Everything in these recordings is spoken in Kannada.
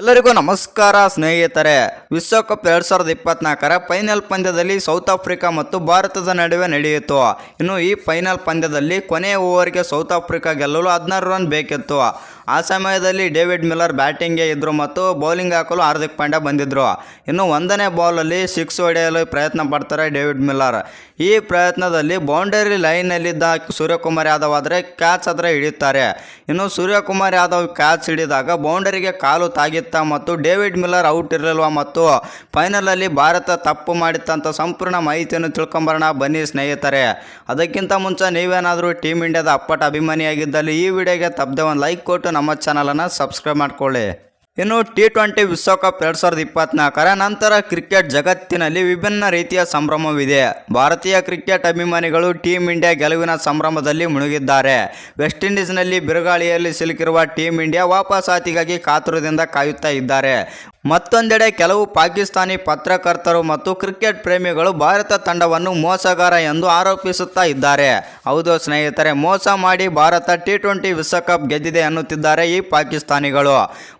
ಎಲ್ಲರಿಗೂ ನಮಸ್ಕಾರ ಸ್ನೇಹಿತರೆ. ವಿಶ್ವಕಪ್ ಎರಡು ಸಾವಿರದ ಇಪ್ಪತ್ನಾಲ್ಕರ ಫೈನಲ್ ಪಂದ್ಯದಲ್ಲಿ ಸೌತ್ ಆಫ್ರಿಕಾ ಮತ್ತು ಭಾರತದ ನಡುವೆ ನಡೆಯಿತು. ಇನ್ನು ಈ ಫೈನಲ್ ಪಂದ್ಯದಲ್ಲಿ ಕೊನೆಯ ಓವರ್ಗೆ ಸೌತ್ ಆಫ್ರಿಕಾ ಗೆಲ್ಲಲು ಹದಿನಾರು ರನ್ ಬೇಕಿತ್ತು. ಆ ಸಮಯದಲ್ಲಿ ಡೇವಿಡ್ ಮಿಲ್ಲರ್ ಬ್ಯಾಟಿಂಗ್ಗೆ ಇದ್ದರು ಮತ್ತು ಬೌಲಿಂಗ್ ಹಾಕಲು ಹಾರ್ದಿಕ್ ಪಾಂಡ್ಯ ಬಂದಿದ್ದರು ಇನ್ನು ಒಂದನೇ ಬಾಲಲ್ಲಿ ಸಿಕ್ಸ್ ಹೊಡೆಯಲು ಪ್ರಯತ್ನ ಪಡ್ತಾರೆ ಡೇವಿಡ್ ಮಿಲ್ಲರ್. ಈ ಪ್ರಯತ್ನದಲ್ಲಿ ಬೌಂಡರಿ ಲೈನಲ್ಲಿದ್ದ ಸೂರ್ಯಕುಮಾರ್ ಯಾದವ್ ಆದರೆ ಕ್ಯಾಚ್ ಹತ್ರ ಹಿಡಿಯುತ್ತಾರೆ. ಇನ್ನು ಸೂರ್ಯಕುಮಾರ್ ಯಾದವ್ ಕ್ಯಾಚ್ ಹಿಡಿದಾಗ ಬೌಂಡರಿಗೆ ಕಾಲು ತಾಗಿತ್ತ ಮತ್ತು ಡೇವಿಡ್ ಮಿಲ್ಲರ್ ಔಟ್ ಇರಲಿಲ್ವ ಮತ್ತು ಫೈನಲಲ್ಲಿ ಭಾರತ ತಪ್ಪು ಮಾಡಿತ್ತಂತ ಸಂಪೂರ್ಣ ಮಾಹಿತಿಯನ್ನು ತಿಳ್ಕೊಂಬರೋಣ. ಬನ್ನಿ ಸ್ನೇಹಿತರೆ. ಅದಕ್ಕಿಂತ ಮುಂಚೆ ನೀವೇನಾದರೂ ಟೀಮ್ ಇಂಡಿಯಾದ ಅಪ್ಪಟ ಅಭಿಮಾನಿಯಾಗಿದ್ದಲ್ಲಿ ಈ ವಿಡಿಯೋಗೆ ತಪ್ಪದೆ ಒಂದು ಲೈಕ್ ಕೊಟ್ಟು ನಮ್ಮ ಚಾನಲನ್ನು ಸಬ್ಸ್ಕ್ರೈಬ್ ಮಾಡಿಕೊಳ್ಳಿ. ಇನ್ನು ಟಿ ಟ್ವೆಂಟಿ ವಿಶ್ವಕಪ್ ಎರಡು ಸಾವಿರದ ಇಪ್ಪತ್ನಾಲ್ಕರ ನಂತರ ಕ್ರಿಕೆಟ್ ಜಗತ್ತಿನಲ್ಲಿ ವಿಭಿನ್ನ ರೀತಿಯ ಸಂಭ್ರಮವಿದೆ. ಭಾರತೀಯ ಕ್ರಿಕೆಟ್ ಅಭಿಮಾನಿಗಳು ಟೀಮ್ ಇಂಡಿಯಾ ಗೆಲುವಿನ ಸಂಭ್ರಮದಲ್ಲಿ ಮುಳುಗಿದ್ದಾರೆ. ವೆಸ್ಟ್ ಇಂಡೀಸ್ನಲ್ಲಿ ಬಿರುಗಾಳಿಯಲ್ಲಿ ಸಿಲುಕಿರುವ ಟೀಮ್ ಇಂಡಿಯಾ ವಾಪಸಾತಿಗಾಗಿ ಕಾತುರದಿಂದ ಕಾಯುತ್ತಾ ಇದ್ದಾರೆ. ಮತ್ತೊಂದೆಡೆ ಕೆಲವು ಪಾಕಿಸ್ತಾನಿ ಪತ್ರಕರ್ತರು ಮತ್ತು ಕ್ರಿಕೆಟ್ ಪ್ರೇಮಿಗಳು ಭಾರತ ತಂಡವನ್ನು ಮೋಸಗಾರ ಎಂದು ಆರೋಪಿಸುತ್ತಾ ಇದ್ದಾರೆ. ಹೌದು ಸ್ನೇಹಿತರೆ, ಮೋಸ ಮಾಡಿ ಭಾರತ ಟಿ ಟ್ವೆಂಟಿ ವಿಶ್ವಕಪ್ ಗೆದ್ದಿದೆ ಎನ್ನುತ್ತಿದ್ದಾರೆ ಈ ಪಾಕಿಸ್ತಾನಿಗಳು.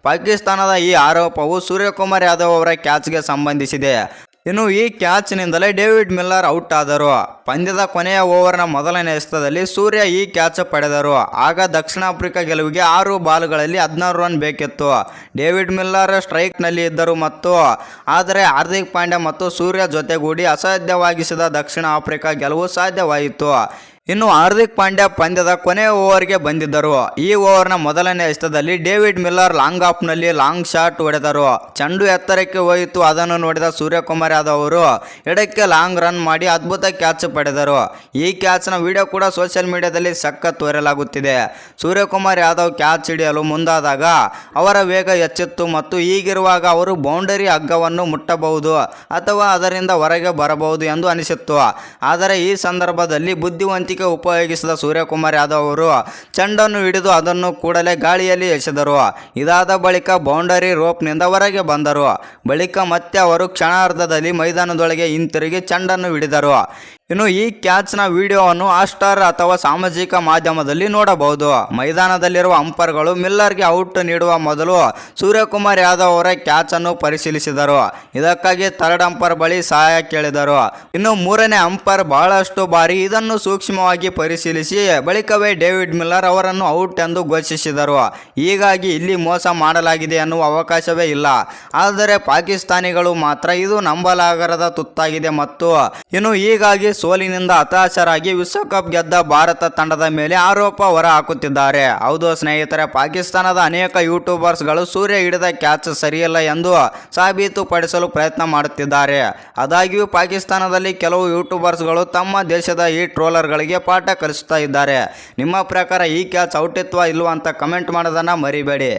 ಪಾಕಿಸ್ತಾನದ ಈ ಆರೋಪವು ಸೂರ್ಯಕುಮಾರ್ ಯಾದವ್ ಅವರ ಕ್ಯಾಚ್ಗೆ ಸಂಬಂಧಿಸಿದೆ. ಇನ್ನು ಈ ಕ್ಯಾಚ್ನಿಂದಲೇ ಡೇವಿಡ್ ಮಿಲ್ಲರ್ ಔಟ್ ಆದರು. ಪಂದ್ಯದ ಕೊನೆಯ ಓವರ್ನ ಮೊದಲನೇ ಎಸೆತದಲ್ಲಿ ಸೂರ್ಯ ಈ ಕ್ಯಾಚ್ ಪಡೆದರು. ಆಗ ದಕ್ಷಿಣ ಆಫ್ರಿಕಾ ಗೆಲುವಿಗೆ ಆರು ಬಾಲ್ಗಳಲ್ಲಿ ಹದಿನಾರು ರನ್ ಬೇಕಿತ್ತು. ಡೇವಿಡ್ ಮಿಲ್ಲರ್ ಸ್ಟ್ರೈಕ್ನಲ್ಲಿ ಇದ್ದರು ಮತ್ತು ಆದರೆ ಹಾರ್ದಿಕ್ ಪಾಂಡ್ಯ ಮತ್ತು ಸೂರ್ಯ ಜೊತೆಗೂಡಿ ಅಸಾಧ್ಯವಾಗಿಸಿದ ದಕ್ಷಿಣ ಆಫ್ರಿಕಾ ಗೆಲುವು ಸಾಧ್ಯವಾಯಿತು. ಇನ್ನು ಹಾರ್ದಿಕ್ ಪಾಂಡ್ಯ ಪಂದ್ಯದ ಕೊನೆಯ ಓವರ್ಗೆ ಬಂದಿದ್ದರು. ಈ ಓವರ್ನ ಮೊದಲನೇ ಎಷ್ಟದಲ್ಲಿ ಡೇವಿಡ್ ಮಿಲ್ಲರ್ ಲಾಂಗ್ ಆಫ್ನಲ್ಲಿ ಲಾಂಗ್ ಶಾಟ್ ಹೊಡೆದರು. ಚೆಂಡು ಎತ್ತರಕ್ಕೆ ಹೋಯಿತು. ಅದನ್ನು ನೋಡಿದ ಸೂರ್ಯಕುಮಾರ್ ಯಾದವ್ ಅವರು ಎಡಕ್ಕೆ ಲಾಂಗ್ ರನ್ ಮಾಡಿ ಅದ್ಭುತ ಕ್ಯಾಚ್ ಪಡೆದರು. ಈ ಕ್ಯಾಚ್ನ ವಿಡಿಯೋ ಕೂಡ ಸೋಷಿಯಲ್ ಮೀಡಿಯಾದಲ್ಲಿ ಸಖತ್ ವೈರಲ್ ಆಗುತ್ತಿದೆ. ಸೂರ್ಯಕುಮಾರ್ ಯಾದವ್ ಕ್ಯಾಚ್ ಹಿಡಿಯಲು ಮುಂದಾದಾಗ ಅವರ ವೇಗ ಹೆಚ್ಚಿತ್ತು ಮತ್ತು ಹೀಗಿರುವಾಗ ಅವರು ಬೌಂಡರಿ ಹಗ್ಗವನ್ನು ಮುಟ್ಟಬಹುದು ಅಥವಾ ಅದರಿಂದ ಹೊರಗೆ ಬರಬಹುದು ಎಂದು ಅನಿಸಿತ್ತು. ಆದರೆ ಈ ಸಂದರ್ಭದಲ್ಲಿ ಬುದ್ಧಿವಂತಿಕೆ ಉಪಯೋಗಿಸಿದ ಸೂರ್ಯಕುಮಾರ್ ಯಾದವ್ ಅವರು ಚೆಂಡನ್ನು ಹಿಡಿದು ಅದನ್ನು ಕೂಡಲೇ ಗಾಳಿಯಲ್ಲಿ ಎಸೆದರು. ಇದಾದ ಬಳಿಕ ಬೌಂಡರಿ ರೋಪ್ನಿಂದ ಹೊರಗೆ ಬಂದರು. ಬಳಿಕ ಮತ್ತೆ ಅವರು ಕ್ಷಣಾರ್ಧದಲ್ಲಿ ಮೈದಾನದೊಳಗೆ ಹಿಂತಿರುಗಿ ಚೆಂಡನ್ನು ಹಿಡಿದರು. ಇನ್ನು ಈ ಕ್ಯಾಚ್ನ ವಿಡಿಯೋವನ್ನು ಆಸ್ಟಾರ್ ಅಥವಾ ಸಾಮಾಜಿಕ ಮಾಧ್ಯಮದಲ್ಲಿ ನೋಡಬಹುದು. ಮೈದಾನದಲ್ಲಿರುವ ಅಂಪರ್ಗಳು ಮಿಲ್ಲರ್ಗೆ ಔಟ್ ನೀಡುವ ಮೊದಲು ಸೂರ್ಯಕುಮಾರ್ ಯಾದವ್ ಅವರ ಕ್ಯಾಚ್ ಅನ್ನು ಪರಿಶೀಲಿಸಿದರು. ಇದಕ್ಕಾಗಿ ಥರ್ಡ್ ಅಂಪರ್ ಬಳಿ ಸಹಾಯ ಕೇಳಿದರು. ಇನ್ನು ಮೂರನೇ ಅಂಪರ್ ಬಹಳಷ್ಟು ಬಾರಿ ಇದನ್ನು ಸೂಕ್ಷ್ಮವಾಗಿ ಪರಿಶೀಲಿಸಿ ಬಳಿಕವೇ ಡೇವಿಡ್ ಮಿಲ್ಲರ್ ಅವರನ್ನು ಔಟ್ ಎಂದು ಘೋಷಿಸಿದರು. ಹೀಗಾಗಿ ಇಲ್ಲಿ ಮೋಸ ಮಾಡಲಾಗಿದೆ ಎನ್ನುವ ಅವಕಾಶವೇ ಇಲ್ಲ. ಆದರೆ ಪಾಕಿಸ್ತಾನಿಗಳು ಮಾತ್ರ ಇದು ನಂಬಲಾಗರದ ತುತ್ತಾಗಿದೆ ಮತ್ತು ಇನ್ನು ಹೀಗಾಗಿ ಸೋಲಿನಿಂದ ಹತಾಶರಾಗಿ ವಿಶ್ವಕಪ್ ಗೆದ್ದ ಭಾರತ ತಂಡದ ಮೇಲೆ ಆರೋಪ ಹೊರ ಹಾಕುತ್ತಿದ್ದಾರೆ ಹೌದು ಸ್ನೇಹಿತರೆ, ಪಾಕಿಸ್ತಾನದ ಅನೇಕ ಯೂಟ್ಯೂಬರ್ಸ್ಗಳು ಸೂರ್ಯ ಹಿಡಿದ ಕ್ಯಾಚ್ ಸರಿಯಲ್ಲ ಎಂದು ಸಾಬೀತುಪಡಿಸಲು ಪ್ರಯತ್ನ ಮಾಡುತ್ತಿದ್ದಾರೆ. ಆದಾಗ್ಯೂ ಪಾಕಿಸ್ತಾನದಲ್ಲಿ ಕೆಲವು ಯೂಟ್ಯೂಬರ್ಸ್ಗಳು ತಮ್ಮ ದೇಶದ ಈ ಟ್ರೋಲರ್ಗಳಿಗೆ ಪಾಠ ಕಲಿಸುತ್ತಾ ಇದ್ದಾರೆ. ನಿಮ್ಮ ಪ್ರಕಾರ ಈ ಕ್ಯಾಚ್ ಔಟಿತ್ವ ಇಲ್ವಾ ಅಂತ ಕಮೆಂಟ್ ಮಾಡೋದನ್ನು ಮರಿಬೇಡಿ.